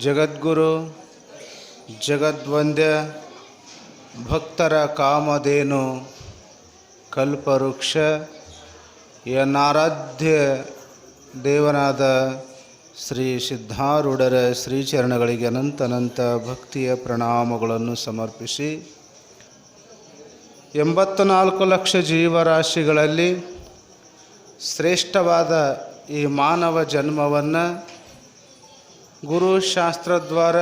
ಜಗದ್ಗುರು, ಜಗದ್ವಂದ್ಯ, ಭಕ್ತರ ಕಾಮಧೇನು, ಕಲ್ಪವೃಕ್ಷ ಎನ್ನಾರಾಧ್ಯ ದೇವನಾದ ಶ್ರೀ ಸಿದ್ಧಾರೂಢರ ಶ್ರೀಚರಣಗಳಿಗೆ ಅನಂತ ಅನಂತ ಭಕ್ತಿಯ ಪ್ರಣಾಮಗಳನ್ನು ಸಮರ್ಪಿಸಿ ಎಂಬತ್ತ ನಾಲ್ಕು ಲಕ್ಷ ಜೀವರಾಶಿಗಳಲ್ಲಿ ಶ್ರೇಷ್ಠವಾದ ಈ ಮಾನವ ಜನ್ಮವನ್ನು ಗುರುಶಾಸ್ತ್ರದ್ವಾರ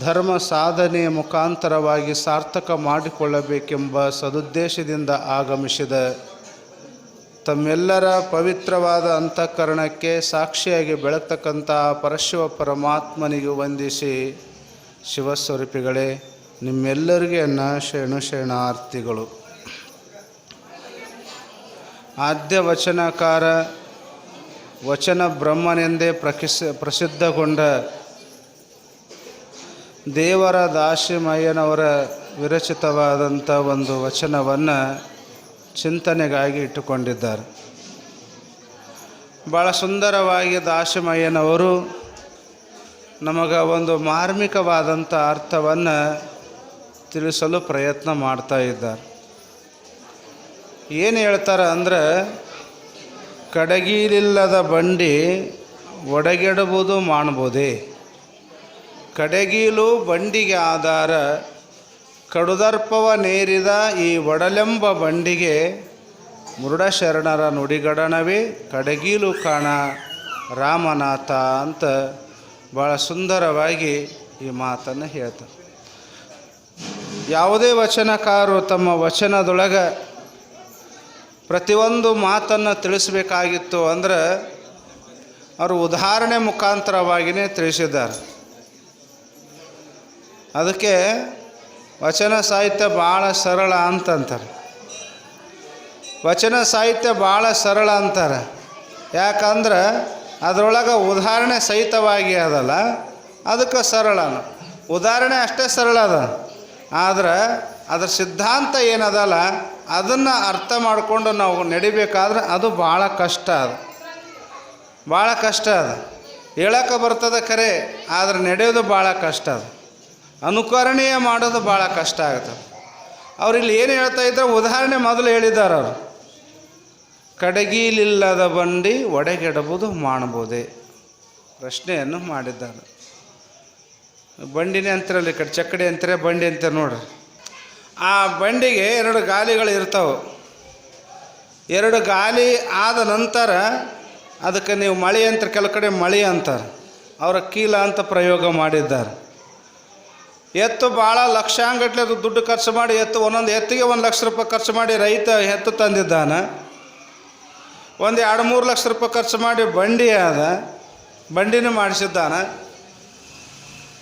ಧರ್ಮ ಸಾಧನೆಯ ಮುಖಾಂತರವಾಗಿ ಸಾರ್ಥಕ ಮಾಡಿಕೊಳ್ಳಬೇಕೆಂಬ ಸದುದ್ದೇಶದಿಂದ ಆಗಮಿಸಿದ ತಮ್ಮೆಲ್ಲರ ಪವಿತ್ರವಾದ ಅಂತಃಕರಣಕ್ಕೆ ಸಾಕ್ಷಿಯಾಗಿ ಬೆಳತಕ್ಕಂತಹ ಪರಶಿವ ಪರಮಾತ್ಮನಿಗೆ ವಂದಿಸಿ ಶಿವಸ್ವರೂಪಿಗಳೇ, ನಿಮ್ಮೆಲ್ಲರಿಗೆ ಶೇಣು ಶರಣಾರ್ಥಿಗಳು. ಆದ್ಯ ವಚನಕಾರ ವಚನ ಬ್ರಹ್ಮನೆಂದೇ ಪ್ರಕಿಸ ಪ್ರಸಿದ್ಧಗೊಂಡ ದೇವರ ದಾಶಿಮಯ್ಯನವರ ವಿರಚಿತವಾದಂಥ ಒಂದು ವಚನವನ್ನು ಚಿಂತನೆಗಾಗಿ ಇಟ್ಟುಕೊಂಡಿದ್ದಾರೆ. ಭಾಳ ಸುಂದರವಾಗಿ ದಾಶಿಮಯ್ಯನವರು ನಮಗೆ ಒಂದು ಮಾರ್ಮಿಕವಾದಂಥ ಅರ್ಥವನ್ನು ತಿಳಿಸಲು ಪ್ರಯತ್ನ ಮಾಡ್ತಾ ಇದ್ದಾರೆ. ಏನು ಹೇಳ್ತಾರೆ ಅಂದ್ರೆ ಕಡಗಿಲಿಲ್ಲದ ಬಂಡಿ ಒಡಗೆಡಬಹುದು ಮಾಡಬಹುದೇ ಕಡಗೀಲು ಬಂಡಿಗೆ ಆಧಾರ, ಕಡುದರ್ಪವ ನೇರಿದ ಈ ಒಡಲೆಂಬ ಬಂಡಿಗೆ ಮುರುಡಶರಣರ ನುಡಿಗಡಣವೇ? ಕಡಗೀಲು ಕಾಣ ರಾಮನಾಥ ಅಂತ ಭಾಳ ಸುಂದರವಾಗಿ ಈ ಮಾತನ್ನು ಹೇಳ್ತಾರೆ. ಯಾವುದೇ ವಚನಕಾರರು ತಮ್ಮ ವಚನದೊಳಗೆ ಪ್ರತಿಯೊಂದು ಮಾತನ್ನು ತಿಳಿಸಬೇಕಾಗಿತ್ತು ಅಂದ್ರೆ ಅವರು ಉದಾಹರಣೆ ಮುಖಾಂತರವಾಗಿಯೇ ತಿಳಿಸಿದ್ದಾರೆ. ಅದಕ್ಕೆ ವಚನ ಸಾಹಿತ್ಯ ಭಾಳ ಸರಳ ಅಂತಂತಾರೆ. ವಚನ ಸಾಹಿತ್ಯ ಭಾಳ ಸರಳ ಅಂತಾರೆ. ಯಾಕಂದ್ರೆ ಅದರೊಳಗೆ ಉದಾಹರಣೆ ಸಹಿತವಾಗಿ ಅದಲ್ಲ, ಅದಕ್ಕೆ ಸರಳ ಉದಾಹರಣೆ ಅಷ್ಟೇ ಸರಳ ಅದ. ಆದ್ರೆ ಅದರ ಸಿದ್ಧಾಂತ ಏನದಲ್ಲ ಅದನ್ನು ಅರ್ಥ ಮಾಡಿಕೊಂಡು ನಾವು ನಡಿಬೇಕಾದ್ರೆ ಅದು ಭಾಳ ಕಷ್ಟ ಅದು. ಭಾಳ ಕಷ್ಟ ಅದು. ಹೇಳಕ್ಕೆ ಬರ್ತದೆ ಖರೆ ಆದರೆ ನಡೆಯೋದು ಭಾಳ ಕಷ್ಟ ಅದು. ಅನುಕರಣೀಯ ಮಾಡೋದು ಭಾಳ ಕಷ್ಟ ಆಗುತ್ತೆ. ಅವ್ರು ಇಲ್ಲಿ ಏನು ಹೇಳ್ತಾ ಇದ್ದಾರೆ ಉದಾಹರಣೆ ಮೊದಲು ಹೇಳಿದ್ದಾರೆ ಅವರು. ಕಡಗಿಲಿಲ್ಲದ ಬಂಡಿ ಒಡೆಗೆಡಬಹುದು ಮಾಡಬಹುದೇ ಪ್ರಶ್ನೆಯನ್ನು ಮಾಡಿದ್ದಾರೆ. ಬಂಡಿನೇ ಅಂತಿರಲ್ಲ ಈ ಕಡೆ ಚಕ್ಕಡಿ ಅಂತಾರೆ ಬಂಡಿ ಅಂತಾರೆ ನೋಡ್ರಿ. ಆ ಬಂಡಿಗೆ ಎರಡು ಗಾಲಿಗಳು ಇರ್ತವೆ. ಎರಡು ಗಾಲಿ ಆದ ನಂತರ ಅದಕ್ಕೆ ನೀವು ಮಳೆ ಅಂತ ಕೆಲವು ಕಡೆ ಮಳೆ ಅಂತಾರೆ. ಅವರ ಕೀಲ ಅಂತ ಪ್ರಯೋಗ ಮಾಡಿದ್ದಾರೆ. ಎತ್ತು ಭಾಳ ಲಕ್ಷಾಂಗಟ್ಲೆ ದುಡ್ಡು ಖರ್ಚು ಮಾಡಿ, ಎತ್ತು ಒಂದೊಂದು ಎತ್ತಿಗೆ ಒಂದು ಲಕ್ಷ ರೂಪಾಯಿ ಖರ್ಚು ಮಾಡಿ ರೈತ ಎತ್ತು ತಂದಿದ್ದಾನೆ. ಒಂದು ಎರಡು ಮೂರು ಲಕ್ಷ ರೂಪಾಯಿ ಖರ್ಚು ಮಾಡಿ ಬಂಡಿ ಆದ, ಬಂಡಿನೂ ಮಾಡಿಸಿದ್ದಾನೆ.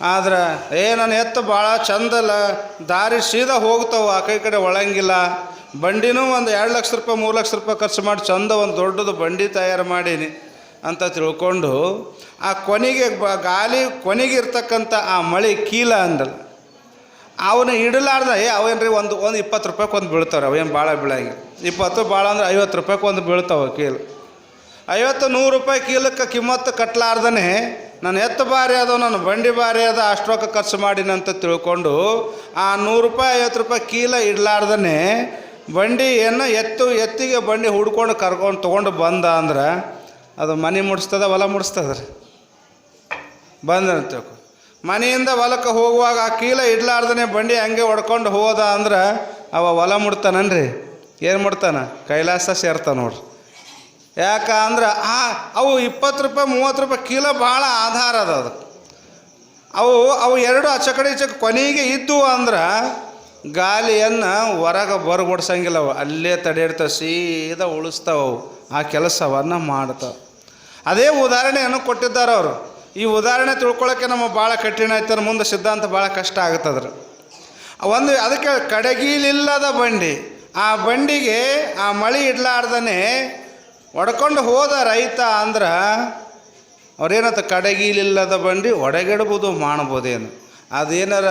ಆದ್ರೆ, ಏ ನನ್ನ ಎತ್ತು ಭಾಳ ಚಂದಲ್ಲ, ದಾರಿ ಸೀದಾ ಹೋಗ್ತಾವೆ, ಆ ಕೈ ಕಡೆ ಒಳಂಗಿಲ್ಲ. ಬಂಡಿನೂ ಒಂದು ಎರಡು ಲಕ್ಷ ರೂಪಾಯಿ, ಮೂರು ಲಕ್ಷ ರೂಪಾಯಿ ಖರ್ಚು ಮಾಡಿ ಚಂದ ಒಂದು ದೊಡ್ಡದು ಬಂಡಿ ತಯಾರು ಮಾಡೀನಿ ಅಂತ ತಿಳ್ಕೊಂಡು, ಆ ಕೊನೆಗೆ ಬ, ಗಾಲಿ ಕೊನೆಗೆ ಇರ್ತಕ್ಕಂಥ ಆ ಮಳೆ ಕೀಲ ಅಂದಲ್ಲ ಅವನ ಇಡಲಾರ್ದ, ಏ ಅವೇನ್ರಿ ಒಂದು ಒಂದು ಇಪ್ಪತ್ತು ರೂಪಾಯಿಗೆ ಒಂದು ಬೀಳ್ತಾವೆ ಅವೇನು ಭಾಳ ಬೀಳಂಗಿಲ್ಲ. ಇಪ್ಪತ್ತು ಭಾಳ ಅಂದ್ರೆ ಐವತ್ತು ರೂಪಾಯಿಗೆ ಒಂದು ಬೀಳ್ತಾವೆ ಕೀಲು. ಐವತ್ತು ನೂರು ರೂಪಾಯಿ ಕೀಲಕ್ಕೆ ಕಿಮ್ಮತ್ತು ಕಟ್ಲಾರ್ದನೆ ನಾನು ಎತ್ತು ಬಾರಿ ಅದು, ನನ್ನ ಬಂಡಿ ಬಾರಿ ಅದ ಅಷ್ಟು ರೊಕ್ಕ ಖರ್ಚು ಮಾಡಿನಂತ ತಿಳ್ಕೊಂಡು ಆ ನೂರು ರೂಪಾಯಿ, ಐವತ್ತು ರೂಪಾಯಿ ಕೀಲ ಬಂಡಿ ಬಂಡಿಯನ್ನು ಎತ್ತು, ಎತ್ತಿಗೆ ಬಂಡಿ ಹುಡ್ಕೊಂಡು ಕರ್ಕೊಂಡು ತೊಗೊಂಡು ಬಂದ ಅಂದ್ರೆ ಅದು ಮನೆ ಮುಡಿಸ್ತದ, ಹೊಲ ಮುಡಿಸ್ತದ ರೀ ತಿಳ್ಕೊ. ಮನೆಯಿಂದ ಹೊಲಕ್ಕೆ ಹೋಗುವಾಗ ಆ ಕೀಲ ಇಡ್ಲಾರ್ದೇ ಬಂಡಿ ಹಂಗೆ ಹೊಡ್ಕೊಂಡು ಹೋದ ಅಂದ್ರೆ ಅವ ಹೊಲ ಮುಡ್ತಾನನ್ರಿ. ಏನು ಮುಡ್ತಾನ? ಕೈಲಾಸ ಸೇರ್ತಾನೆ ನೋಡ್ರಿ. ಯಾಕ ಅಂದ್ರೆ ಆ, ಅವು ಇಪ್ಪತ್ತು ರೂಪಾಯಿ, ಮೂವತ್ತು ರೂಪಾಯಿ ಕಿಲೋ ಭಾಳ ಆಧಾರ ಅದ ಅದು. ಅವು ಅವು ಎರಡು ಆ ಕಡೆ ಈಚೆ ಕೊನೆಗೆ ಇದ್ದು ಅಂದ್ರೆ ಗಾಲಿಯನ್ನು ಹೊರಗೆ ಬರಗೊಡ್ಸಂಗಿಲ್ಲ ಅವು ಅಲ್ಲೇ ತಡೆಯಿಡ್ತಾವೆ, ಸೀದಾ ಉಳಿಸ್ತಾವೆ ಅವು. ಆ ಕೆಲಸವನ್ನು ಮಾಡ್ತಾವೆ. ಅದೇ ಉದಾಹರಣೆಯನ್ನು ಕೊಟ್ಟಿದ್ದಾರೆ ಅವರು. ಈ ಉದಾಹರಣೆ ತಿಳ್ಕೊಳ್ಳೋಕ್ಕೆ ನಮಗೆ ಭಾಳ ಕಠಿಣ ಆಯ್ತಾರೆ ಮುಂದೆ ಸಿದ್ಧಾಂತ ಭಾಳ ಕಷ್ಟ ಆಗ್ತದ್ರೆ. ಒಂದು ಅದಕ್ಕೆ ಕಡಗೀಲಿಲ್ಲದ ಬಂಡಿ. ಆ ಬಂಡಿಗೆ ಆ ಮಳೆ ಇಡ್ಲಾರ್ದನೆ ಒಡ್ಕೊಂಡು ಹೋದ ರೈತ ಅಂದ್ರೆ ಅವ್ರೇನತ್ತ ಕಡಗಿಲಿಲ್ಲದ ಬಂಡಿ ಒಡಗೆಡ್ಬೋದು ಮಾಡ್ಬೋದೇನು ಅದೇನಾರ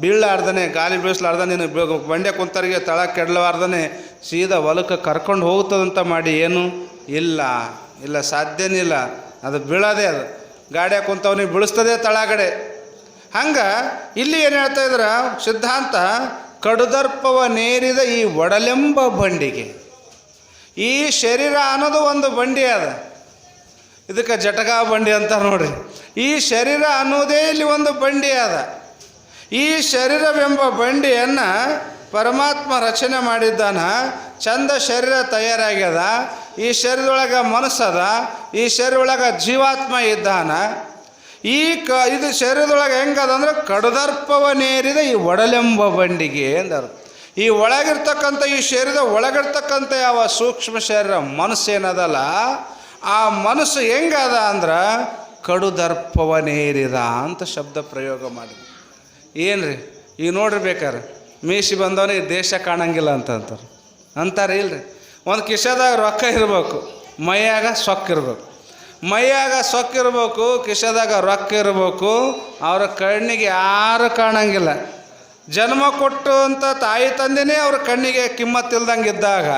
ಬೀಳಾರ್ದನೆ ಗಾಲಿ ಬೀಳಿಸ್ಲಾರ್ದನೆ ಬಂಡೆ ಕುಂತರಿಗೆ ತಳ ಕೆಡ್ಲಾರ್ದನೆ ಸೀದಾ ಹೊಲಕ್ಕೆ ಕರ್ಕೊಂಡು ಹೋಗ್ತದಂತ ಮಾಡಿ ಏನು? ಇಲ್ಲ ಇಲ್ಲ ಸಾಧ್ಯನಿಲ್ಲ ಅದು ಬೀಳೋದೇ ಅದು. ಗಾಡಿಯ ಕುಂತವನಿಗೆ ಬೀಳಿಸ್ತದೆ ತಳಗಡೆ. ಹಂಗೆ ಇಲ್ಲಿ ಏನು ಹೇಳ್ತಾ ಇದ್ರ? ಸಿದ್ಧಾಂತ, ಕಡುದರ್ಪವ ನೇರಿದ ಈ ಒಡಲೆಂಬ ಬಂಡಿಗೆ. ಈ ಶರೀರ ಅನ್ನೋದು ಒಂದು ಬಂಡಿ ಅದ. ಇದಕ್ಕೆ ಜಟಕ ಬಂಡಿ ಅಂತ ನೋಡ್ರಿ. ಈ ಶರೀರ ಅನ್ನೋದೇ ಇಲ್ಲಿ ಒಂದು ಬಂಡಿ ಅದ. ಈ ಶರೀರವೆಂಬ ಬಂಡಿಯನ್ನು ಪರಮಾತ್ಮ ರಚನೆ ಮಾಡಿದ್ದಾನ. ಚಂದ ಶರೀರ ತಯಾರಾಗ್ಯದ. ಈ ಶರೀರದೊಳಗೆ ಮನಸ್ಸದ. ಈ ಶರೀರದೊಳಗೆ ಜೀವಾತ್ಮ ಇದ್ದಾನ. ಈ ಕ, ಇದು ಶರೀರದೊಳಗೆ ಹೆಂಗದ ಅಂದ್ರೆ ಕಡುದರ್ಪವನೇರಿದ ಈ ಒಡಲೆಂಬ ಬಂಡಿಗೆ ಎಂದರು ಈ ಒಳಗಿರ್ತಕ್ಕಂಥ ಈ ಶರೀರದ ಒಳಗಿರ್ತಕ್ಕಂಥ ಯಾವ ಸೂಕ್ಷ್ಮ ಶರೀರ ಮನಸ್ಸು ಏನದಲ್ಲ, ಆ ಮನಸ್ಸು ಹೆಂಗದ ಅಂದ್ರೆ ಕಡುದರ್ಪವನೇರಿದ ಅಂತ ಶಬ್ದ ಪ್ರಯೋಗ ಮಾಡಿದ್ರು. ರೀ ಈಗ ನೋಡ್ರಿ ಬೇಕಾರೆ ಮೀಸಿ ಬಂದವನೇ ದೇಶ ಕಾಣಂಗಿಲ್ಲ ಅಂತ ಅಂತಾರೆ. ಅಂತಾರೆ ಇಲ್ರಿ? ಒಂದು ಕಿಶದಾಗ ರೊಕ್ಕ ಇರಬೇಕು, ಮೈಯಾಗ ಸೊಕ್ಕಿರ್ಬೇಕು ಮೈಯಾಗ ಸೊಕ್ಕಿರ್ಬೇಕು ಕಿಶದಾಗ ರೊಕ್ಕ ಇರಬೇಕು, ಅವರ ಕಣ್ಣಿಗೆ ಯಾರು ಕಾಣಂಗಿಲ್ಲ. ಜನ್ಮ ಕೊಟ್ಟು ಅಂತ ತಾಯಿ ತಂದೆನೇ ಅವ್ರ ಕಣ್ಣಿಗೆ ಕಿಮ್ಮತ್ತಿಲ್ದಂಗೆ ಇದ್ದಾಗ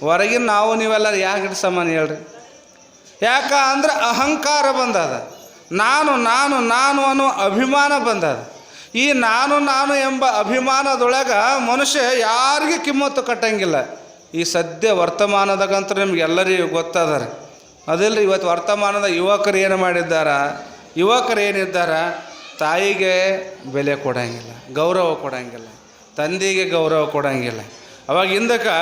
ಹೊರಗಿನ ನಾವು ನೀವೆಲ್ಲ ಯಾಕೆ ಸಮಾನ ಹೇಳ್ರಿ? ಯಾಕ ಅಂದ್ರೆ ಅಹಂಕಾರ ಬಂದದ. ನಾನು ನಾನು ನಾನು ಅನ್ನೋ ಅಭಿಮಾನ ಬಂದದ. ಈ ನಾನು ನಾನು ಎಂಬ ಅಭಿಮಾನದೊಳಗೆ ಮನುಷ್ಯ ಯಾರಿಗೆ ಕಿಮ್ಮತ್ತು ಕಟ್ಟಂಗಿಲ್ಲ. ಈ ಸದ್ಯ ವರ್ತಮಾನದಾಗಂತೂ ನಿಮ್ಗೆ ಎಲ್ಲರಿಗೂ ಗೊತ್ತದಾರೆ. ಅದಿಲ್ಲ ಇವತ್ತು ವರ್ತಮಾನದ ಯುವಕರು ಏನು ಮಾಡಿದ್ದಾರ? ಯುವಕರು ಏನಿದ್ದಾರ? ತಾಯಿಗೆ ಬೆಲೆ ಕೊಡೋಂಗಿಲ್ಲ, ಗೌರವ ಕೊಡೋಂಗಿಲ್ಲ, ತಂದಿಗೆ ಗೌರವ ಕೊಡೋಂಗಿಲ್ಲ. ಅವಾಗ ಹಿಂದಕ್ಕೆ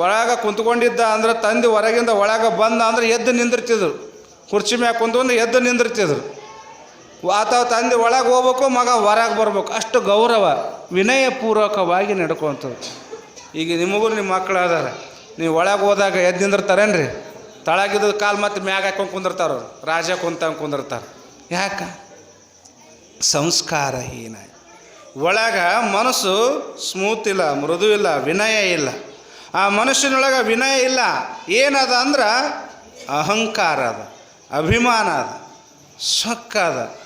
ಒಳಗೆ ಕುಂತ್ಕೊಂಡಿದ್ದ ಅಂದ್ರೆ ತಂದೆ ಹೊರಗಿಂದ ಒಳಗೆ ಬಂದ ಅಂದ್ರೆ ಎದ್ದು ನಿಂದಿರ್ತಿದ್ರು. ಕುರ್ಚಿ ಮ್ಯಾಗ ಕುಂತ್ಕೊಂಡು ಎದ್ದು ನಿಂದಿರ್ತಿದ್ರು. ಆತ ತಂದೆ ಒಳಗೆ ಹೋಗ್ಬೇಕು, ಮಗ ಹೊರಗೆ ಬರ್ಬೇಕು. ಅಷ್ಟು ಗೌರವ ವಿನಯಪೂರ್ವಕವಾಗಿ ನಡ್ಕೊತದ್ದು ಈಗ ನಿಮಗೂ ನಿಮ್ಮ ಮಕ್ಕಳು ಅದಾರ, ನೀವು ಒಳಗೆ ಹೋದಾಗ ಎದ್ದು ನಿಂದಿರ್ತಾರೇನ್ರಿ? ತಳಗಿದ್ದು ಕಾಲು ಮತ್ತೆ ಮ್ಯಾಗ ಹಾಕೊಂಡು ಕುಂದಿರ್ತಾರ. ರಾಜ ಕುಂತ ಕುಂದಿರ್ತಾರೆ. ಯಾಕ? ಸಂಸ್ಕಾರಹೀನ. ಒಳಗೆ ಮನಸ್ಸು ಸ್ಮೂತ್ ಇಲ್ಲ, ಮೃದು ಇಲ್ಲ, ವಿನಯ ಇಲ್ಲ. ಆ ಮನುಷ್ಯನೊಳಗೆ ವಿನಯ ಇಲ್ಲ, ಏನದ ಅಂದ್ರೆ ಅಹಂಕಾರ ಅದ, ಅಭಿಮಾನ ಅದ, ಸೊಕ್ಕ ಅದ,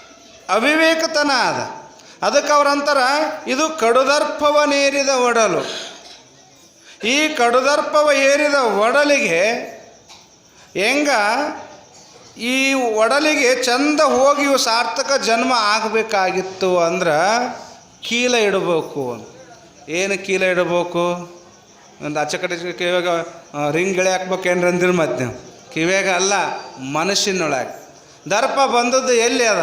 ಅವಿವೇಕತನ ಅದ. ಅದಕ್ಕೆ ಅವ್ರಂತಾರ ಇದು ಕಡುದರ್ಪವ ನೇರಿದ ಒಡಲು. ಈ ಕಡುದರ್ಪವ ಏರಿದ ಒಡಲಿಗೆ ಹೆಂಗ ಈ ಒಡಲಿಗೆ ಚಂದ ಹೋಗಿ ಇವು ಸಾರ್ಥಕ ಜನ್ಮ ಆಗಬೇಕಾಗಿತ್ತು ಅಂದ್ರೆ ಕೀಲ ಇಡಬೇಕು ಏನು ಕೀಲ ಇಡಬೇಕು? ಒಂದು ಆಚೆ ಕಡೆ ಕಿವ್ಯಾಗ ರಿಂಗ್ ಗಿಳೆ ಹಾಕ್ಬೇಕೇನ್ರಿ ಅಂದಿರಿ ಮತ್ತೆ ನೀವು. ಕಿವಿಯಾಗ ಅಲ್ಲ ಮನುಷ್ಯನೊಳಗೆ ದರ್ಪ ಬಂದದ್ದು ಎಲ್ಲಿ ಅದ?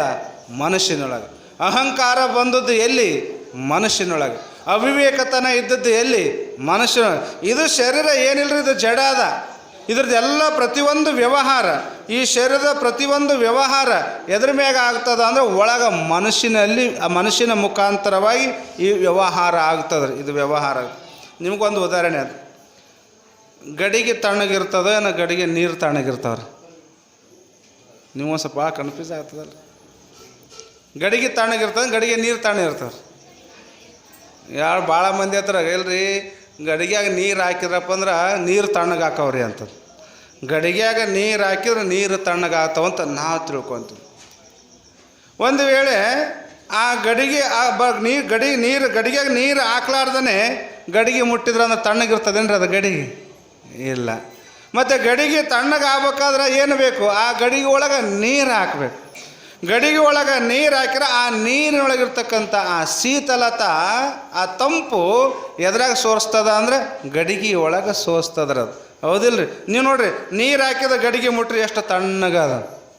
ಮನುಷ್ಯನೊಳಗೆ ಅಹಂಕಾರ ಬಂದದ್ದು ಎಲ್ಲಿ? ಮನುಷ್ಯನೊಳಗೆ ಅವಿವೇಕತನ ಇದ್ದದ್ದು ಎಲ್ಲಿ? ಮನುಷ್ಯನೊಳಗೆ ಇದು ಶರೀರ ಏನಿಲ್ಲರಿ ಇದು ಜಡ ಅದ. ಇದ್ರದ್ದೆಲ್ಲ ಪ್ರತಿಯೊಂದು ವ್ಯವಹಾರ. ಈ ಶರೀರದ ಪ್ರತಿಯೊಂದು ವ್ಯವಹಾರ ಎದ್ರ ಮ್ಯಾಗ ಆಗ್ತದ ಅಂದ್ರೆ ಒಳಗೆ ಮನುಷ್ಯನಲ್ಲಿ ಆ ಮನುಷ್ಯನ ಮುಖಾಂತರವಾಗಿ ಈ ವ್ಯವಹಾರ ಆಗ್ತದ್ರಿ ಇದು ವ್ಯವಹಾರ ನಿಮಗೊಂದು ಉದಾಹರಣೆ ಅದು. ಗಡಿಗೆ ತಣ್ಣಗಿರ್ತದೋ, ಏನೋ ಗಡಿಗೆ ನೀರು ತಣ್ಣಗಿರ್ತಾವ್ರಿ ನೀವು ಸ್ವಲ್ಪ ಕನ್ಫ್ಯೂಸ್ ಆಗ್ತದಲ್ಲ ಗಡಿಗೆ ತಣ್ಣಗಿರ್ತದೆ, ಗಡಿಗೆ ನೀರು ತಣ್ಣಗಿರ್ತಾವ್ರಿ ಯಾರು ಭಾಳ ಮಂದಿ ಹತ್ರ, ಇಲ್ರಿ, ಗಡಿಗ್ಯಾಗ ನೀರು ಹಾಕಿದ್ರಪ್ಪ ಅಂದ್ರೆ ನೀರು ತಣ್ಣಗೆ ಹಾಕವ್ರಿ ಅಂತ ಗಡಿಗ್ಯಾಗ ನೀರು ಹಾಕಿದ್ರೆ ನೀರು ತಣ್ಣಗೆ ಅಂತ ನಾವು ತಿಳ್ಕೊತೀವಿ ಒಂದು ವೇಳೆ ಆ ಗಡಿಗೆ, ಆ ಬ ನೀರು ಗಡಿ ನೀರು, ಗಡಿಗ್ಯಾಗ ನೀರು ಹಾಕ್ಲಾರ್ದೇ ಗಡಿಗೆ ಮುಟ್ಟಿದ್ರೆ ಅಂದ್ರೆ ತಣ್ಣಗಿರ್ತದೇನ್ರಿ ಅದು ಗಡಿಗೆ ಇಲ್ಲ. ಮತ್ತು ಗಡಿಗೆ ತಣ್ಣಗೆ ಆಗ್ಬೇಕಾದ್ರೆ ಏನು ಬೇಕು? ಆ ಗಡಿಗೆ ಒಳಗೆ ನೀರು ಹಾಕಬೇಕು. ಗಡಿಗೆ ಒಳಗೆ ನೀರು ಹಾಕಿದ್ರೆ ಆ ನೀರಿನೊಳಗಿರ್ತಕ್ಕಂಥ ಆ ಶೀತಲತ, ಆ ತಂಪು ಎದ್ರಾಗ ಸೋರಿಸ್ತದ ಅಂದ್ರೆ ಗಡಿಗೆ ಒಳಗೆ ಸೋಸ್ತದ್ರ ಹೌದಿಲ್ರಿ? ನೀವು ನೋಡ್ರಿ, ನೀರು ಹಾಕಿದ ಗಡಿಗೆ ಮುಟ್ರಿ ಎಷ್ಟು ತಣ್ಣಗದ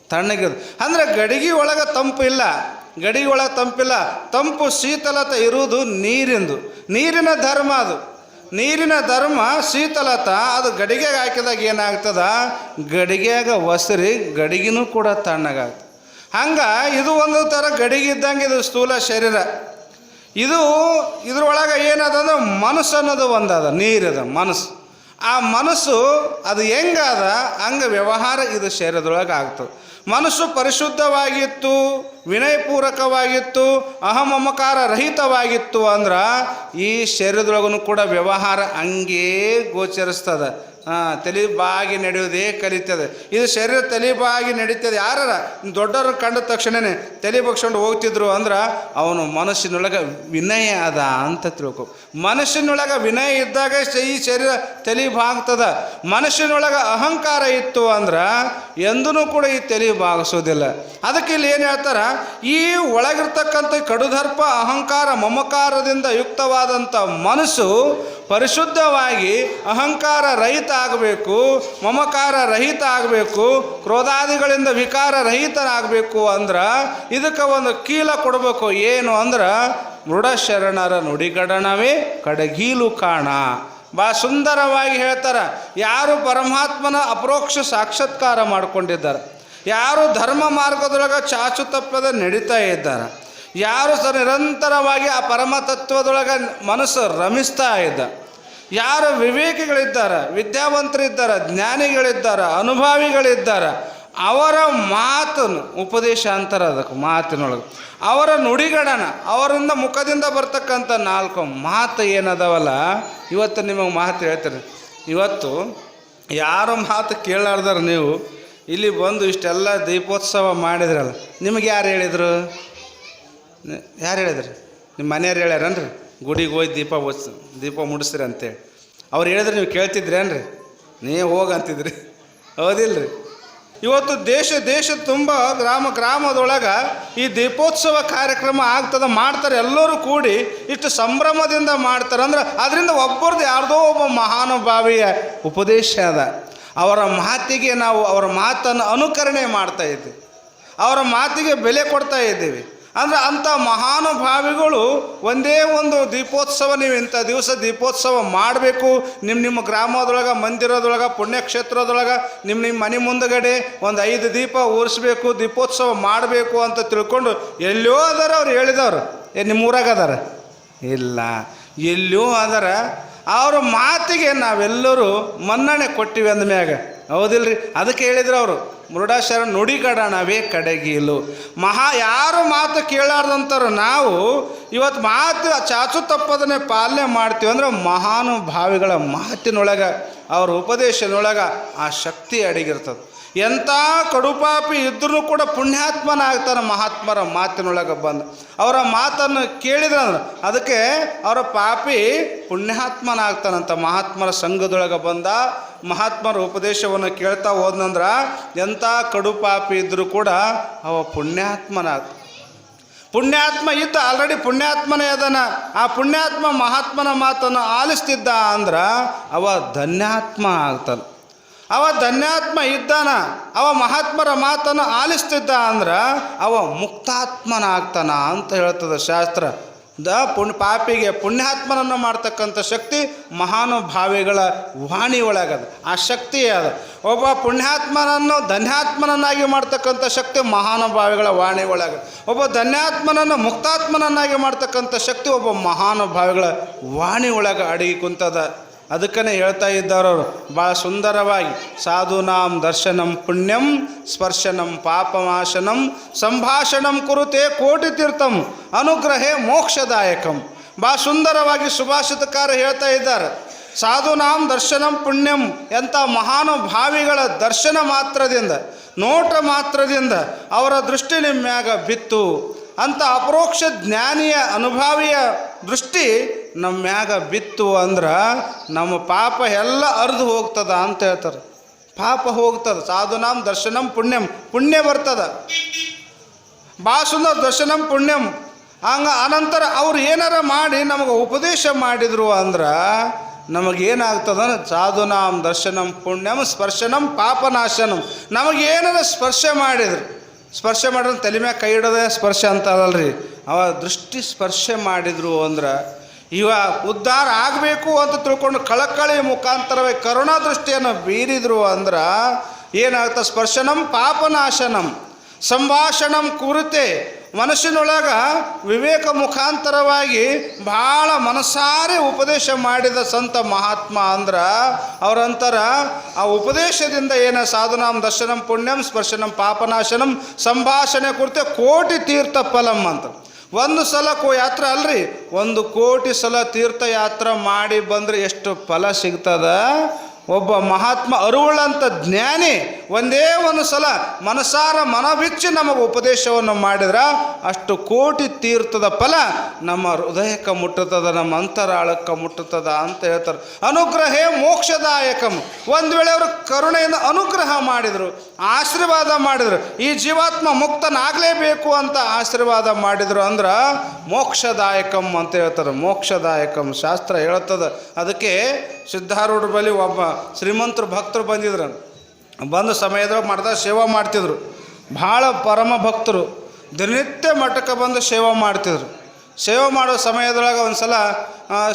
ತಣ್ಣಗದ. ಅಂದ್ರೆ ಗಡಿಗೆ ಒಳಗೆ ತಂಪು ಇಲ್ಲ, ಗಡಿಗೆ ಒಳಗೆ ತಂಪಿಲ್ಲ. ತಂಪು ಶೀತಲತ ಇರುವುದು ನೀರಿಂದು. ನೀರಿನ ಧರ್ಮ ಅದು. ನೀರಿನ ಧರ್ಮ ಶೀತಲತ, ಅದು ಗಡಿಗೆಗೆ ಹಾಕಿದಾಗ ಏನಾಗ್ತದ? ಗಡಿಗೆಯಾಗ ಒಸರಿ ಗಡಿಗಿನೂ ಕೂಡ ತಣ್ಣಗಾಗ್ತದೆ. ಹಂಗೆ ಇದು ಒಂದು ಥರ ಗಡಿಗೆ ಇದ್ದಂಗೆ ಇದು ಸ್ಥೂಲ ಶರೀರ. ಇದು ಇದ್ರೊಳಗೆ ಏನದ ಅಂದ್ರೆ ಮನಸ್ಸು ಅನ್ನೋದು ಒಂದದ, ನೀರದ ಮನಸ್ಸು. ಆ ಮನಸ್ಸು ಅದು ಹೆಂಗಾದ ಹಂಗೆ ವ್ಯವಹಾರ ಇದು ಶರೀರದೊಳಗೆ ಆಗ್ತದೆ ಮನಸ್ಸು ಪರಿಶುದ್ಧವಾಗಿತ್ತು ವಿನಯಪೂರ್ವಕವಾಗಿತ್ತು ಅಹಮಮಕಾರ ರಹಿತವಾಗಿತ್ತು ಅಂದ್ರೆ ಈ ಶರೀರದೊಳಗೂ ಕೂಡ ವ್ಯವಹಾರ ಹಂಗೇ ಗೋಚರಿಸ್ತದ. ಹಾಂ ತಲೆ ಬಾಗಿ ನಡೆಯೋದೇ ಕಲಿತದೆ. ಇದು ಶರೀರ ತಲೆ ಬಾಗಿ ನಡೀತದೆ. ಯಾರ ದೊಡ್ಡವ್ರ ಕಂಡ ತಕ್ಷಣನೇ ತಲೆ ಬಗ್ಸ್ಕೊಂಡು ಹೋಗ್ತಿದ್ರು ಅಂದ್ರೆ ಅವನು ಮನಸ್ಸಿನೊಳಗೆ ವಿನಯ ಅದ ಅಂತ ತಿಳ್ಕೊ. ಮನಸ್ಸಿನೊಳಗೆ ವಿನಯ ಇದ್ದಾಗ ಈ ಶರೀರ ತಲೆ ಬಾಗ್ತದ ಮನಸ್ಸಿನೊಳಗೆ ಅಹಂಕಾರ ಇತ್ತು ಅಂದ್ರೆ ಎಂದೂ ಕೂಡ ಈ ತಲೆ ಬಾಗಿಸೋದಿಲ್ಲ. ಅದಕ್ಕೆ ಇಲ್ಲಿ ಏನು ಹೇಳ್ತಾರೆ? ಈ ಒಳಗಿರ್ತಕ್ಕಂಥ ಕಡುದರ್ಪ, ಅಹಂಕಾರ, ಮಮಕಾರದಿಂದ ಯುಕ್ತವಾದಂಥ ಮನಸ್ಸು ಪರಿಶುದ್ಧವಾಗಿ ಅಹಂಕಾರ ರಹಿತ ಆಗಬೇಕು, ಮಮಕಾರ ರಹಿತ ಆಗಬೇಕು, ಕ್ರೋಧಾದಿಗಳಿಂದ ವಿಕಾರ ರಹಿತನಾಗಬೇಕು ಅಂದ್ರೆ ಇದಕ್ಕೆ ಒಂದು ಕೀಲ ಕೊಡಬೇಕು. ಏನು ಅಂದ್ರೆ ಮೃಢಶರಣರ ನುಡಿಗಡಣವೇ, ಕಡಗೀಲು ಕಾಣ. ಭಾಳ ಸುಂದರವಾಗಿ ಹೇಳ್ತಾರೆ. ಯಾರು ಪರಮಾತ್ಮನ ಅಪರೋಕ್ಷ ಸಾಕ್ಷಾತ್ಕಾರ ಮಾಡಿಕೊಂಡಿದ್ದಾರೆ. ಯಾರು ಧರ್ಮ ಮಾರ್ಗದೊಳಗೆ ಚಾಚು ತಪ್ಪದೆ ನಡೀತಾ ಇದ್ದಾರೆ. ಯಾರು ಸ ನಿರಂತರವಾಗಿ ಆ ಪರಮತತ್ವದೊಳಗೆ ಮನಸ್ಸು ರಮಿಸ್ತಾ ಇದ್ದ ಯಾರು ವಿವೇಕಿಗಳಿದ್ದಾರೆ, ವಿದ್ಯಾವಂತರಿದ್ದಾರೆ, ಜ್ಞಾನಿಗಳಿದ್ದಾರೆ, ಅನುಭಾವಿಗಳಿದ್ದಾರೆ, ಅವರ ಮಾತನ್ನು ಉಪದೇಶ ಅಂತಾರೆ ಅದಕ್ಕೆ ಮಾತಿನೊಳಗೆ. ಅವರ ನುಡಿಗಡನ, ಅವರಿಂದ ಮುಖದಿಂದ ಬರ್ತಕ್ಕಂಥ ನಾಲ್ಕು ಮಾತು ಏನದವಲ್ಲ? ಇವತ್ತು ನಿಮಗೆ ಮಾತು ಹೇಳ್ತೀರಿ ಇವತ್ತು ಯಾರ ಮಾತು ಕೇಳಾರ್ದಾರೆ ನೀವು? ಇಲ್ಲಿ ಬಂದು ಇಷ್ಟೆಲ್ಲ ದೀಪೋತ್ಸವ ಮಾಡಿದ್ರಲ್ಲ, ನಿಮಗೆ ಯಾರು ಹೇಳಿದರು? ಯಾರು ಹೇಳಿದ್ರಿ? ನಿಮ್ಮ ಮನೆಯವ್ರು ಹೇಳ್ಯಾರನ್ರಿ? ಗುಡಿಗೆ ಹೋಗಿ ದೀಪ ಓದ್ಸ ದೀಪ ಮುಡಿಸ್ರಿ ಅಂತೇಳಿ. ಅವ್ರು ಹೇಳಿದ್ರೆ ನೀವು ಕೇಳ್ತಿದ್ರೇನ್ರಿ? ನೀ ಹೋಗಂತಿದ್ರಿ ಹೌದಿಲ್ರಿ? ಇವತ್ತು ದೇಶ ದೇಶ ತುಂಬ ಗ್ರಾಮ, ಗ್ರಾಮದೊಳಗೆ ಈ ದೀಪೋತ್ಸವ ಕಾರ್ಯಕ್ರಮ ಆಗ್ತದೆ ಮಾಡ್ತಾರೆ. ಎಲ್ಲರೂ ಕೂಡಿ ಇಷ್ಟು ಸಂಭ್ರಮದಿಂದ ಮಾಡ್ತಾರೆ. ಅಂದ್ರೆ ಅದರಿಂದ ಒಬ್ಬರದ್ದು ಯಾರ್ದೋ ಒಬ್ಬ ಮಹಾನುಭಾವಿಯ ಉಪದೇಶ ಅದ. ಅವರ ಮಾತಿಗೆ ನಾವು ಅವರ ಮಾತನ್ನು ಅನುಕರಣೆ ಮಾಡ್ತಾ ಇದ್ದೀವಿ ಅವರ ಮಾತಿಗೆ ಬೆಲೆ ಕೊಡ್ತಾ ಇದ್ದೀವಿ. ಅಂದರೆ ಅಂಥ ಮಹಾನುಭಾವಿಗಳು ಒಂದೇ ಒಂದು ದೀಪೋತ್ಸವ, ನೀವು ಇಂಥ ದಿವಸ ದೀಪೋತ್ಸವ ಮಾಡಬೇಕು. ನಿಮ್ಮ ನಿಮ್ಮ ಗ್ರಾಮದೊಳಗೆ, ಮಂದಿರದೊಳಗೆ, ಪುಣ್ಯಕ್ಷೇತ್ರದೊಳಗೆ ನಿಮ್ಮ ನಿಮ್ಮ ಮನೆ ಮುಂದಗಡೆ ಒಂದು ಐದು ದೀಪ ಊರಿಸ್ಬೇಕು, ದೀಪೋತ್ಸವ ಮಾಡಬೇಕು ಅಂತ ತಿಳ್ಕೊಂಡು ಎಲ್ಲೋ ಅದಾರ ಅವ್ರು ಹೇಳಿದವ್ರು. ಏ, ನಿಮ್ಮ ಅದಾರ? ಇಲ್ಲ. ಎಲ್ಲೋ ಅದರ. ಅವ್ರ ಮಾತಿಗೆ ನಾವೆಲ್ಲರೂ ಮನ್ನಣೆ ಕೊಟ್ಟಿವಿ ಅಂದಮ್ಯಾಗ. ಹೌದಿಲ್ರಿ? ಅದಕ್ಕೆ ಹೇಳಿದ್ರು ಅವರು. ಮುರುಡಾಶರ ನುಡಿಗಡಣವೇ ಕಡೆಗೀಲು. ಮಹಾ ಯಾರು ಮಾತು ಕೇಳಾರ್ದಂತಾರ ನಾವು ಇವತ್ತು ಮಾತು ಚಾಚು ತಪ್ಪದನ್ನೇ ಪಾಲನೆ ಮಾಡ್ತೀವಿ ಅಂದ್ರೆ ಮಹಾನುಭಾವಿಗಳ ಮಾತಿನೊಳಗೆ, ಅವ್ರ ಉಪದೇಶನೊಳಗೆ ಆ ಶಕ್ತಿ ಅಡಗಿರ್ತದೆ. ಎಂಥ ಕಡುಪಾಪಿ ಇದ್ರೂ ಕೂಡ ಪುಣ್ಯಾತ್ಮನಾಗ್ತಾನೆ ಮಹಾತ್ಮರ ಮಾತಿನೊಳಗೆ ಬಂದು. ಅವರ ಮಾತನ್ನು ಕೇಳಿದ್ರಂದ್ರೆ ಅದಕ್ಕೆ ಅವರ ಪಾಪಿ ಪುಣ್ಯಾತ್ಮನಾಗ್ತಾನಂತ ಮಹಾತ್ಮರ ಸಂಘದೊಳಗೆ ಬಂದ ಮಹಾತ್ಮರ ಉಪದೇಶವನ್ನು ಕೇಳ್ತಾ ಹೋದ್ನಂದ್ರ ಎಂಥ ಕಡು ಪಾಪಿ ಇದ್ದರೂ ಕೂಡ ಅವ ಪುಣ್ಯಾತ್ಮನಾದ. ಪುಣ್ಯಾತ್ಮ ಇದ್ದ ಆಲ್ರೆಡಿ ಪುಣ್ಯಾತ್ಮನೇ ಅದನ. ಆ ಪುಣ್ಯಾತ್ಮ ಮಹಾತ್ಮನ ಮಾತನ್ನು ಆಲಿಸ್ತಿದ್ದ ಅಂದ್ರೆ ಅವ ಧನ್ಯಾತ್ಮ ಆಗ್ತಾನೆ. ಅವ ಧನ್ಯಾತ್ಮ ಇದ್ದಾನ, ಅವ ಮಹಾತ್ಮರ ಮಾತನ್ನು ಆಲಿಸ್ತಿದ್ದ ಅಂದ್ರೆ ಅವ ಮುಕ್ತಾತ್ಮನ ಆಗ್ತಾನ ಅಂತ ಹೇಳ್ತದೆ ಶಾಸ್ತ್ರ. ದ ಪುಣ್ಯ ಪಾಪಿಗೆ ಪುಣ್ಯಾತ್ಮನನ್ನು ಮಾಡ್ತಕ್ಕಂಥ ಶಕ್ತಿ ಮಹಾನುಭಾವಿಗಳ ವಾಣಿ ಒಳಗದ. ಆ ಶಕ್ತಿ ಅದ. ಒಬ್ಬ ಪುಣ್ಯಾತ್ಮನನ್ನು ಧನ್ಯಾತ್ಮನನ್ನಾಗಿ ಮಾಡ್ತಕ್ಕಂಥ ಶಕ್ತಿ ಮಹಾನುಭಾವಿಗಳ ವಾಣಿ ಒಳಗೆ ಒಬ್ಬ ಧನ್ಯಾತ್ಮನನ್ನು ಮುಕ್ತಾತ್ಮನನ್ನಾಗಿ ಮಾಡ್ತಕ್ಕಂಥ ಶಕ್ತಿ ಒಬ್ಬ ಮಹಾನುಭಾವಿಗಳ ವಾಣಿ ಒಳಗೆ ಅಡಗಿ ಕುಂತದ. ಅದಕ್ಕನೇ ಹೇಳ್ತಾ ಇದ್ದಾರವರು ಭಾಳ ಸುಂದರವಾಗಿ ಸಾಧೂನಾಂ ದರ್ಶನಂ ಪುಣ್ಯಂ, ಸ್ಪರ್ಶನಂ ಪಾಪಮಾಶನಂ ಸಂಭಾಷಣಂ ಕುರುತೆ ಕೋಟಿ ತೀರ್ಥಂ, ಅನುಗ್ರಹೇ ಮೋಕ್ಷದಾಯಕಂ. ಭಾಳ ಸುಂದರವಾಗಿ ಸುಭಾಷಿತಕಾರ ಹೇಳ್ತಾ ಇದ್ದಾರೆ ಸಾಧುನಾಂ ದರ್ಶನಂ ಪುಣ್ಯಂ ಎಂಥ ಮಹಾನುಭಾವಿಗಳ ದರ್ಶನ ಮಾತ್ರದಿಂದ, ನೋಟ ಮಾತ್ರದಿಂದ ಅವರ ದೃಷ್ಟಿ ನಿಮ್ಮ್ಯಾಗ ಬಿತ್ತು. ಅಂತ ಅಪರೋಕ್ಷ ಜ್ಞಾನಿಯ ಅನುಭಾವಿಯ ದೃಷ್ಟಿ ನಮ್ಮ ಮ್ಯಾಗ ಬಿತ್ತು ಅಂದ್ರೆ ನಮ್ಮ ಪಾಪ ಎಲ್ಲ ಅರ್ದು ಹೋಗ್ತದ ಅಂತ ಹೇಳ್ತಾರೆ. ಪಾಪ ಹೋಗ್ತದ. ಸಾಧುನಾಂ ದರ್ಶನಂ ಪುಣ್ಯಂ. ಪುಣ್ಯ ಬರ್ತದ. ಸುಂದರ ದರ್ಶನಂ ಪುಣ್ಯಂ. ಹಂಗ ಅನಂತರ ಅವ್ರು ಏನಾರ ಮಾಡಿ ನಮಗೆ ಉಪದೇಶ ಮಾಡಿದ್ರು ಅಂದ್ರೆ ನಮಗೇನಾಗ್ತದ ಸಾಧುನಾಂ ದರ್ಶನಂ ಪುಣ್ಯಂ ಸ್ಪರ್ಶನಂ ಪಾಪನಾಶನಂ. ನಮಗೇನಾರ ಸ್ಪರ್ಶ ಮಾಡಿದ್ರು. ಸ್ಪರ್ಶ ಮಾಡಿದ್ರೆ ತಲೆ ಮ್ಯಾಗ ಕೈ ಇಡೋದೇ ಸ್ಪರ್ಶ ಅಂತ ಅದಲ್ರಿ. ಅವ ದೃಷ್ಟಿ ಸ್ಪರ್ಶ ಮಾಡಿದ್ರು ಅಂದ್ರೆ ಇವ ಉದ್ಧಾರ ಆಗಬೇಕು ಅಂತ ತಿಳ್ಕೊಂಡು ಕಳಕಳಿ ಮುಖಾಂತರವೇ ಕರುಣಾ ದೃಷ್ಟಿಯನ್ನು ಬೀರಿದ್ರು ಅಂದ್ರೆ ಏನಾಗ್ತ ಸ್ಪರ್ಶನಂ ಪಾಪನಾಶನಂ. ಸಂಭಾಷಣಂ ಕುರಿತೆ. ಮನಸ್ಸಿನೊಳಗ ವಿವೇಕ ಮುಖಾಂತರವಾಗಿ ಭಾಳ ಮನಸಾರೆ ಉಪದೇಶ ಮಾಡಿದ ಸಂತ ಮಹಾತ್ಮ ಅಂದ್ರೆ ಅವರಂತರ ಆ ಉಪದೇಶದಿಂದ ಏನ ಸಾಧುನಾಂ ದರ್ಶನಂ ಪುಣ್ಯಂ ಸ್ಪರ್ಶನಂ ಪಾಪನಾಶನಂ ಸಂಭಾಷಣೆ ಕುರಿತೆ ಕೋಟಿ ತೀರ್ಥ ಫಲಂ ಅಂತ. ಒಂದು ಸಲ ಕೋ ಯಾತ್ರೆ ಅಲ್ರಿ? ಒಂದು ಕೋಟಿ ಸಲ ತೀರ್ಥಯಾತ್ರೆ ಮಾಡಿ ಬಂದರೆ ಎಷ್ಟು ಫಲ ಸಿಗ್ತದ? ಒಬ್ಬ ಮಹಾತ್ಮ ಅರುವಳಂತ ಜ್ಞಾನಿ ಒಂದೇ ಒಂದು ಸಲ ಮನಸಾರ ಮನಬಿಚ್ಚಿ ನಮಗೆ ಉಪದೇಶವನ್ನು ಮಾಡಿದ್ರೆ ಅಷ್ಟು ಕೋಟಿ ತೀರ್ಥದ ಫಲ ನಮ್ಮ ಹೃದಯಕ್ಕೆ ಮುಟ್ಟುತ್ತದೆ, ನಮ್ಮ ಅಂತರಾಳಕ್ಕೆ ಮುಟ್ಟುತ್ತದ ಅಂತ ಹೇಳ್ತಾರೆ. ಅನುಗ್ರಹೇ ಮೋಕ್ಷದಾಯಕಂ. ಒಂದು ವೇಳೆ ಅವರು ಕರುಣೆಯಿಂದ ಅನುಗ್ರಹ ಮಾಡಿದರು ಆಶೀರ್ವಾದ ಮಾಡಿದರು. ಈ ಜೀವಾತ್ಮ ಮುಕ್ತನಾಗಲೇಬೇಕು ಅಂತ ಆಶೀರ್ವಾದ ಮಾಡಿದರು ಅಂದ್ರೆ ಮೋಕ್ಷದಾಯಕಂ ಅಂತ ಹೇಳ್ತಾರೆ. ಮೋಕ್ಷದಾಯಕಂ ಶಾಸ್ತ್ರ ಹೇಳುತ್ತದೆ ಅದಕ್ಕೆ ಸಿದ್ಧಾರೂಢ ಬಳಿ ಒಬ್ಬ ಶ್ರೀಮಂತರು ಭಕ್ತರು ಬಂದಿದ್ರು. ಬಂದ ಸಮಯದಾಗ ಮಾಡ್ತಾ ಸೇವಾ ಮಾಡ್ತಿದ್ರು. ಭಾಳ ಪರಮ ಭಕ್ತರು. ದಿನನಿತ್ಯ ಮಠಕ್ಕೆ ಬಂದು ಸೇವಾ ಮಾಡ್ತಿದ್ರು. ಸೇವೆ ಮಾಡೋ ಸಮಯದೊಳಗೆ ಒಂದು ಸಲ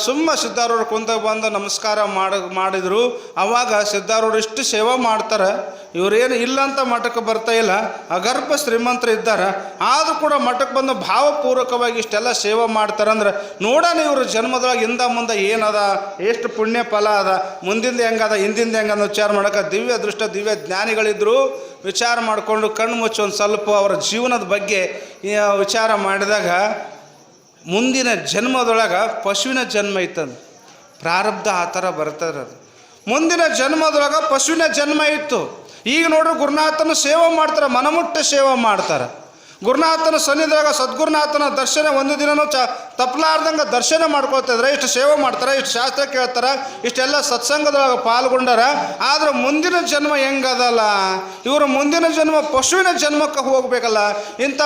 ಸುಮ್ಮ ಸಿದ್ಧಾರೂಢ ಕುಂತ ಬಂದು ನಮಸ್ಕಾರ ಮಾಡಿ, ಮಾಡಿದರು. ಅವಾಗ ಸಿದ್ಧಾರೂಢ ಇಷ್ಟು ಸೇವೆ ಮಾಡ್ತಾರೆ. ಇವರೇನು ಇಲ್ಲಂತ ಮಠಕ್ಕೆ ಬರ್ತಾ ಇಲ್ಲ. ಅಗರ್ಭ ಶ್ರೀಮಂತರು ಇದ್ದಾರೆ. ಆದರೂ ಕೂಡ ಮಠಕ್ಕೆ ಬಂದು ಭಾವಪೂರ್ವಕವಾಗಿ ಇಷ್ಟೆಲ್ಲ ಸೇವೆ ಮಾಡ್ತಾರಂದ್ರೆ ನೋಡೋಣ ಇವರು ಜನ್ಮದೊಳಗೆ ಹಿಂದ ಮುಂದೆ ಏನದ, ಎಷ್ಟು ಪುಣ್ಯ ಫಲ ಅದ, ಮುಂದಿಂದ ಹೆಂಗದ, ಹಿಂದಿಂದ ಹೆಂಗದ ವಿಚಾರ ಮಾಡೋಕೆ ದಿವ್ಯ ದೃಷ್ಟ, ದಿವ್ಯ ಜ್ಞಾನಿಗಳಿದ್ರು. ವಿಚಾರ ಮಾಡಿಕೊಂಡು ಕಣ್ಣು ಮುಚ್ಚಿ ಒಂದು ಸ್ವಲ್ಪ ಅವರ ಜೀವನದ ಬಗ್ಗೆ ವಿಚಾರ ಮಾಡಿದಾಗ ಮುಂದಿನ ಜನ್ಮದೊಳಗೆ ಪಶುವಿನ ಜನ್ಮ ಇತ್ತಂದು ಪ್ರಾರಬ್ಧ ಆ ಥರ ಬರ್ತಾರ ಮುಂದಿನ ಜನ್ಮದೊಳಗೆ ಪಶುವಿನ ಜನ್ಮ ಇತ್ತು. ಈಗ ನೋಡ್ರಿ ಗುರುನಾಥನ ಸೇವೆ ಮಾಡ್ತಾರೆ, ಮನಮುಟ್ಟ ಸೇವೆ ಮಾಡ್ತಾರೆ. ಗುರುನಾಥನ ಸನ್ನಿಧಿಯಾಗ ಸದ್ಗುರುನಾಥನ ದರ್ಶನ ಒಂದು ದಿನನೂ ಚ ತಪ್ಪಲಾರ್ದಂಗೆ ದರ್ಶನ ಮಾಡ್ಕೊತಿದ್ರೆ ಇಷ್ಟು ಸೇವೆ ಮಾಡ್ತಾರೆ, ಇಷ್ಟು ಶಾಸ್ತ್ರ ಕೇಳ್ತಾರೆ, ಇಷ್ಟೆಲ್ಲ ಸತ್ಸಂಗದೊಳಗೆ ಪಾಲ್ಗೊಂಡಾರ. ಆದ್ರೆ ಮುಂದಿನ ಜನ್ಮ ಹೆಂಗದಲ್ಲ? ಇವರು ಮುಂದಿನ ಜನ್ಮ ಪಶುವಿನ ಜನ್ಮಕ್ಕೆ ಹೋಗಬೇಕಲ್ಲ. ಇಂಥ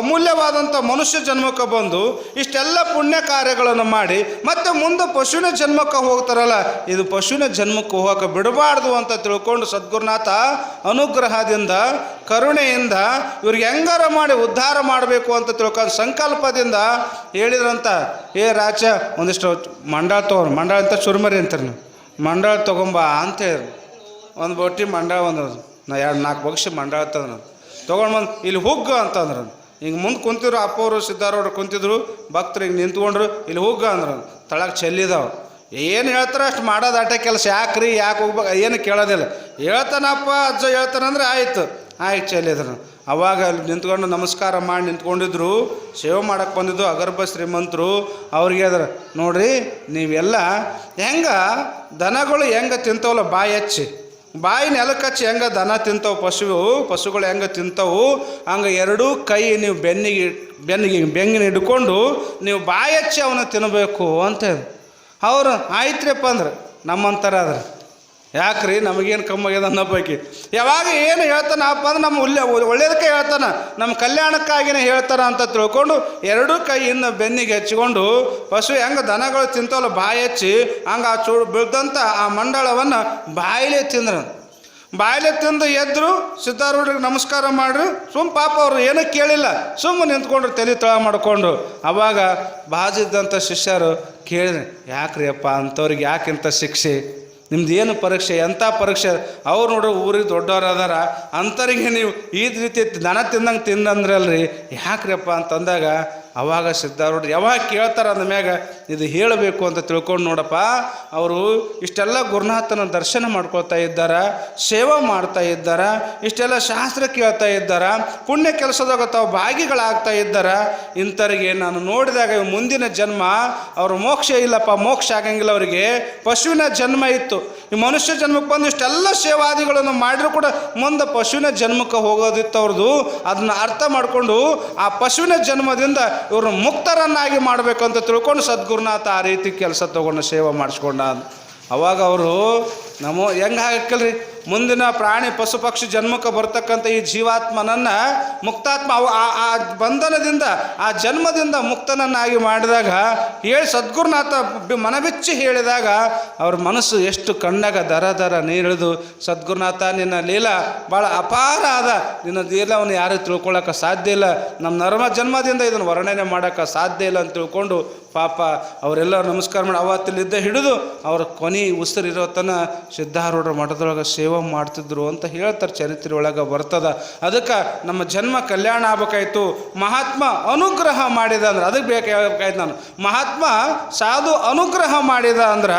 ಅಮೂಲ್ಯವಾದಂಥ ಮನುಷ್ಯ ಜನ್ಮಕ್ಕೆ ಬಂದು ಇಷ್ಟೆಲ್ಲ ಪುಣ್ಯ ಕಾರ್ಯಗಳನ್ನು ಮಾಡಿ, ಮತ್ತೆ ಮುಂದೆ ಪಶುವಿನ ಜನ್ಮಕ್ಕೆ ಹೋಗ್ತಾರಲ್ಲ, ಇದು ಪಶುವಿನ ಜನ್ಮಕ್ಕೆ ಹೋಗಕ್ಕೆ ಬಿಡಬಾರ್ದು ಅಂತ ತಿಳ್ಕೊಂಡು ಸದ್ಗುರುನಾಥ ಅನುಗ್ರಹದಿಂದ, ಕರುಣೆಯಿಂದ ಇವ್ರಿಗೆ ಹೆಂಗಾರ ಮಾಡಿ ಉದ್ಧಾರ ಮಾಡಬೇಕು ಅಂತ ತಿಳ್ಕೊಂಡು ಸಂಕಲ್ಪದಿಂದ ಹೇಳಿದ್ರಂತ ಏ ರಾಜ, ಒಂದಿಷ್ಟು ಮಂಡಳ ತೊಗೊಂಡು ಮಂಡಳ ಅಂತ ಚುರುಮರಿ ಅಂತಾರೆ ನೀವು. ಮಂಡಳ ತೊಗೊಂಬ ಅಂತ ಹೇಳಿದ್ರು ಒಂದು ಬೊಟ್ಟಿ ಮಂಡಳ ಒಂದು ನಾ ಎರಡು ನಾಲ್ಕು ಬಗ್ಸಿ ಮಂಡಳ ತಂದ್ರೆ ತೊಗೊಂಡು ಬಂದು, ಇಲ್ಲಿ ಹುಗ್ಗ ಅಂತಂದ್ರು ಹಿಂಗೆ ಮುಂದೆ ಕುಂತಿದ್ರು ಅಪ್ಪವರು ಸಿದ್ಧಾರವ್ರು ಕುಂತಿದ್ರು, ಭಕ್ತರು ಹಿಂಗೆ ನಿಂತ್ಕೊಂಡ್ರು, ಇಲ್ಲಿ ಹುಗ್ಗ ಅಂದ್ರೆ ತಳಕ್ಕೆ ಚೆಲ್ಲಿದಾವೆ ಏನು ಹೇಳ್ತಾರೆ ಅಷ್ಟು ಮಾಡೋದು ಆಟ ಕೆಲಸ. ಯಾಕ್ರಿ, ಯಾಕೆ ಹೋಗ್ಬೇಕು ಏನು ಕೇಳೋದಿಲ್ಲ. ಹೇಳ್ತಾನಪ್ಪ, ಅಜ್ಜ ಹೇಳ್ತಾನಂದ್ರೆ ಆಯಿತು. ಆಯ್ತು ಚೆಲ್ಲಿದ್ರು ಅವಾಗ ಅಲ್ಲಿ ನಿಂತ್ಕೊಂಡು ನಮಸ್ಕಾರ ಮಾಡಿ ನಿಂತ್ಕೊಂಡಿದ್ರು, ಸೇವೆ ಮಾಡಕ್ಕೆ ಬಂದಿದ್ದು ಅಗರ್ಭ ಶ್ರೀಮಂತರು, ಅವ್ರಿಗೆ ಅದ್ರ, ನೋಡ್ರಿ ನೀವೆಲ್ಲ ಹೆಂಗೆ ದನಗಳು ಹೆಂಗೆ ತಿಂತವಲ್ಲ ಬಾಯಿ ಹಚ್ಚಿ. ಬಾಯಿ ನೆಲಕ್ಕೆ ಹಚ್ಚಿ ಹೆಂಗೆ ದನ ತಿಂತಾವು ಪಶು ಪಶುಗಳು ಹೆಂಗೆ ತಿಂತವು, ಹಂಗೆ ಎರಡೂ ಕೈ ನೀವು ಬೆನ್ನಿಗೆ ಬೆನ್ನಿಗೆ, ಬೆಂಗಿನ ಹಿಡ್ಕೊಂಡು ನೀವು ಬಾಯಿ ಹಚ್ಚಿ ಅವನ್ನ ತಿನ್ನಬೇಕು ಅಂತ ಅವ್ರು ಆಯ್ತ್ರಿಪ್ಪ ಅಂದ್ರೆ ನಮ್ಮಂತರ ಅದ್ರ ಯಾಕ್ರಿ? ನಮಗೇನು ಕಮ್ಮಾಗ್ಯದ ಪೈಕಿ ಯಾವಾಗ ಏನು ಹೇಳ್ತಾನಪ್ಪ ಅಂದ್ರೆ ನಮ್ಮ ಉಲ್ಲೆ ಒಳ್ಳೇದಕ್ಕೆ ಹೇಳ್ತಾನ. ನಮ್ಮ ಕಲ್ಯಾಣಕ್ಕಾಗಿನೇ ಹೇಳ್ತಾನ ಅಂತ ತಿಳ್ಕೊಂಡು ಎರಡೂ ಕೈಯಿಂದ ಬೆನ್ನಿಗೆ ಹಚ್ಕೊಂಡು ಪಶು ಹೆಂಗೆ ದನಗಳು ತಿಂತವಲ್ಲ ಬಾಯಿ ಹಚ್ಚಿ, ಹಂಗೆ ಆ ಚೂಡು ಬಿದ್ದಂಥ ಆ ಮಂಡಳವನ್ನು ಬಾಯಿಲೆ ತಿಂದ್ರ. ಬಾಯಿಲೆ ತಿಂದು ಎದ್ರು ಸಿದ್ಧಾರೂಢರಿಗೆ ನಮಸ್ಕಾರ ಮಾಡ್ರಿ. ಸುಮ್ಮ ಪಾಪ ಅವರು ಏನೂ ಕೇಳಿಲ್ಲ. ಸುಮ್ಮನೆ ನಿಂತ್ಕೊಂಡ್ರು ತಲೆ ತಳ ಮಾಡ್ಕೊಂಡು. ಅವಾಗ ಬಾಜಿದ್ದಂಥ ಶಿಷ್ಯರು ಕೇಳಿದ್ರೆ ಯಾಕ್ರಿ ಅಪ್ಪ ಅಂಥವ್ರಿಗೆ ಶಿಕ್ಷೆ? ನಿಮ್ದು ಏನು ಪರೀಕ್ಷೆ ಎಂಥ ಪರೀಕ್ಷೆ? ಅವ್ರು ನೋಡ್ರಿ ಊರಿಗೆ ದೊಡ್ಡವ್ರು ಅಂಥವ್ರಿಗೆ ನೀವು ಈ ರೀತಿ ದನ ತಿಂದಂಗೆ ತಿಂದಂದ್ರಲ್ರಿ. ಯಾಕ್ರಪ್ಪ ಅಂತಂದಾಗ ಅವಾಗ ಸಿದ್ಧಾರೂಢರು ಯಾವಾಗ ಕೇಳ್ತಾರೆ ಅಂದಮ್ಯಾಗ ಇದು ಹೇಳಬೇಕು ಅಂತ ತಿಳ್ಕೊಂಡು ನೋಡಪ್ಪ, ಅವರು ಇಷ್ಟೆಲ್ಲ ಗುರುನಾಥನ ದರ್ಶನ ಮಾಡ್ಕೊಳ್ತಾ ಇದ್ದಾರ, ಸೇವೆ ಮಾಡ್ತಾ ಇದ್ದಾರ, ಇಷ್ಟೆಲ್ಲ ಶಾಸ್ತ್ರ ಕೇಳ್ತಾ ಇದ್ದಾರ, ಪುಣ್ಯ ಕೆಲಸದಾಗ ತಾವು ಭಾಗಿಗಳಾಗ್ತಾ ಇದ್ದಾರ, ಇಂಥವ್ರಿಗೆ ನಾನು ನೋಡಿದಾಗ ಮುಂದಿನ ಜನ್ಮ, ಅವ್ರ ಮೋಕ್ಷ ಇಲ್ಲಪ್ಪ, ಮೋಕ್ಷ ಆಗಂಗಿಲ್ಲ ಅವರಿಗೆ, ಪಶುವಿನ ಜನ್ಮ ಇತ್ತು. ಈ ಮನುಷ್ಯ ಜನ್ಮಕ್ಕೆ ಬಂದು ಇಷ್ಟೆಲ್ಲ ಸೇವಾದಿಗಳನ್ನು ಮಾಡಿದ್ರು ಕೂಡ ಮುಂದೆ ಪಶುವಿನ ಜನ್ಮಕ್ಕೆ ಹೋಗೋದಿತ್ತು ಅವ್ರದ್ದು. ಅದನ್ನ ಅರ್ಥ ಮಾಡಿಕೊಂಡು ಆ ಪಶುವಿನ ಜನ್ಮದಿಂದ ಇವ್ರನ್ನ ಮುಕ್ತರನ್ನಾಗಿ ಮಾಡಬೇಕಂತ ತಿಳ್ಕೊಂಡು ಸದ್ಗುರುನಾಥ ಆ ರೀತಿ ಕೆಲಸ ತೊಗೊಂಡು ಸೇವೆ ಮಾಡಿಸ್ಕೊಂಡ ಅವಾಗ ಅವರು ನಮ್ಮ ಹೆಂಗೆ ಹಾಕಲ್ರಿ ಮುಂದಿನ ಪ್ರಾಣಿ ಪಶು ಪಕ್ಷಿ ಜನ್ಮಕ್ಕೆ ಬರ್ತಕ್ಕಂಥ ಈ ಜೀವಾತ್ಮನನ್ನು ಮುಕ್ತಾತ್ಮ ಅವು ಆ ಆ ಬಂಧನದಿಂದ, ಆ ಜನ್ಮದಿಂದ ಮುಕ್ತನನ್ನಾಗಿ ಮಾಡಿದಾಗ, ಹೇಳಿ ಸದ್ಗುರುನಾಥ ಮನಬಿಚ್ಚಿ ಹೇಳಿದಾಗ ಅವ್ರ ಮನಸ್ಸು ಎಷ್ಟು ಕಣ್ಣಾಗ ದರ ದರ ನೀರಿಳಿದು, ಸದ್ಗುರುನಾಥ ನಿನ್ನ ಲೀಲಾ ಭಾಳ ಅಪಾರ ಆದ. ನಿನ್ನ ಲೀಲವನ್ನು ಯಾರೂ ತಿಳ್ಕೊಳ್ಳೋಕೆ ಸಾಧ್ಯ ಇಲ್ಲ. ನಮ್ಮ ನರ್ಮ ಜನ್ಮದಿಂದ ಇದನ್ನು ವರ್ಣನೆ ಮಾಡೋಕ್ಕೆ ಸಾಧ್ಯ ಇಲ್ಲ ಅಂತ ತಿಳ್ಕೊಂಡು ಪಾಪ ಅವರೆಲ್ಲ ನಮಸ್ಕಾರ ಮಾಡಿ ಅವತ್ತಿಲ್ಲಿದ್ದ ಹಿಡಿದು ಅವ್ರ ಕೊನೆ ಉಸಿರಿರೋ ತನ ಸಿದ್ಧಾರೂಢರ ಮಠದೊಳಗೆ ಸೇವೆ ಮಾಡ್ತಿದ್ರು ಅಂತ ಹೇಳ್ತಾರೆ ಚರಿತ್ರೆ ಒಳಗೆ ಬರ್ತದ. ಅದಕ್ಕೆ ನಮ್ಮ ಜನ್ಮ ಕಲ್ಯಾಣ ಆಗ್ಬೇಕಾಯ್ತು. ಮಹಾತ್ಮ ಅನುಗ್ರಹ ಮಾಡಿದ ಅಂದ್ರೆ ಅದಕ್ಕೆ ಬೇಕಾಯ್ತು ನಾನು. ಮಹಾತ್ಮ ಸಾಧು ಅನುಗ್ರಹ ಮಾಡಿದ ಅಂದ್ರೆ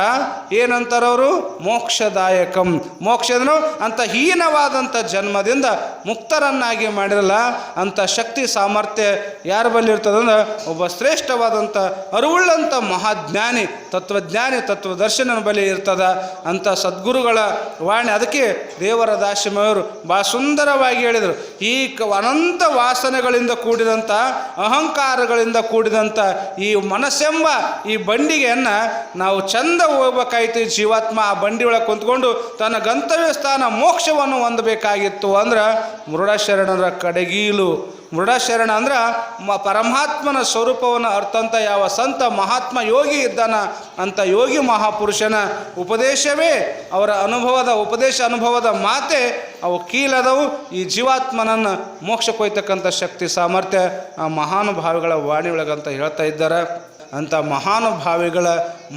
ಏನಂತಾರವರು ಮೋಕ್ಷದಾಯಕಂ. ಮೋಕ್ಷದನು ಅಂತ ಹೀನವಾದಂಥ ಜನ್ಮದಿಂದ ಮುಕ್ತರನ್ನಾಗಿ ಮಾಡಿರಲ್ಲ ಅಂಥ ಶಕ್ತಿ ಸಾಮರ್ಥ್ಯ ಯಾರ ಬಳಿ ಇರ್ತದಂದ್ರೆ ಒಬ್ಬ ಶ್ರೇಷ್ಠವಾದಂಥ ಅರಿವುಳ್ಳಂಥ ಮಹಾಜ್ಞಾನಿ, ತತ್ವಜ್ಞಾನಿ ತತ್ವದರ್ಶನ ಬಳಿ ಇರ್ತದ ಅಂಥ ಸದ್ಗುರುಗಳ ವಾಣಿ. ಅದಕ್ಕೆ ದೇವರ ದಾಶಿಮಯವರು ಭಾಳ ಸುಂದರವಾಗಿ ಹೇಳಿದರು. ಈ ಅನಂತ ವಾಸನೆಗಳಿಂದ ಕೂಡಿದಂಥ, ಅಹಂಕಾರಗಳಿಂದ ಕೂಡಿದಂಥ ಈ ಮನಸ್ಸೆಂಬ ಈ ಬಂಡಿಗೆಯನ್ನು ನಾವು ಚಂದ ಹೋಗ್ಬೇಕಾಯ್ತು. ಜೀವಾತ್ಮ ಆ ಬಂಡಿ ಒಳಗೆ ಕುಂತ್ಕೊಂಡು ತನ್ನ ಗಂತವ್ಯ ಸ್ಥಾನ ಮೋಕ್ಷವನ್ನು ಹೊಂದಬೇಕಾಗಿತ್ತು ಅಂದ್ರೆ ಮೃಡಶರಣರ ಕಡೆಗೀಲು. ಮೃಡಶರಣ ಅಂದ್ರೆ ಮ ಪರಮಾತ್ಮನ ಸ್ವರೂಪವನ್ನು ಅರ್ಥಂತ ಯಾವ ಸಂತ ಮಹಾತ್ಮ ಯೋಗಿ ಇದ್ದಾನ ಅಂತ ಯೋಗಿ ಮಹಾಪುರುಷನ ಉಪದೇಶವೇ. ಅವರ ಅನುಭವದ ಉಪದೇಶ ಅನುಭವದ ಮಾತೆ ಅವು ಕೀಲದವು ಈ ಜೀವಾತ್ಮನನ್ನು ಮೋಕ್ಷ ಕೊಯ್ತಕ್ಕಂಥ ಶಕ್ತಿ ಸಾಮರ್ಥ್ಯ ಆ ಮಹಾನುಭಾವಿಗಳ ವಾಣಿಯೊಳಗಂತ ಹೇಳ್ತಾ ಇದ್ದಾರೆ. ಅಂಥ ಮಹಾನುಭಾವಿಗಳ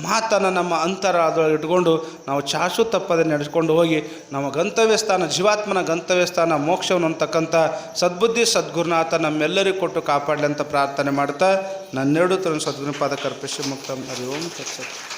ಮಾತನ್ನು ನಮ್ಮ ಅಂತರಾದೊಳಗೆ ಇಟ್ಕೊಂಡು ನಾವು ಚಾಚು ತಪ್ಪದೆ ನಡೆಸ್ಕೊಂಡು ಹೋಗಿ ನಮ್ಮ ಗಂತವ್ಯ ಸ್ಥಾನ ಜೀವಾತ್ಮನ ಗಂತವ್ಯ ಸ್ಥಾನ ಮೋಕ್ಷವನ್ನು ಅಂತಕ್ಕಂಥ ಸದ್ಬುದ್ಧಿ ಸದ್ಗುರುನಾಥ ನಮ್ಮೆಲ್ಲರಿಗೂ ಕೊಟ್ಟು ಕಾಪಾಡಲಿ ಅಂತ ಪ್ರಾರ್ಥನೆ ಮಾಡ್ತಾ ನನ್ನೆರಡು ತನ್ನ ಸದ್ಗುರು ಪಾದ ಕರ್ಪಿಸಿ ಮುಕ್ತ ಹರಿ ಓಂ ತತ್ಸತ್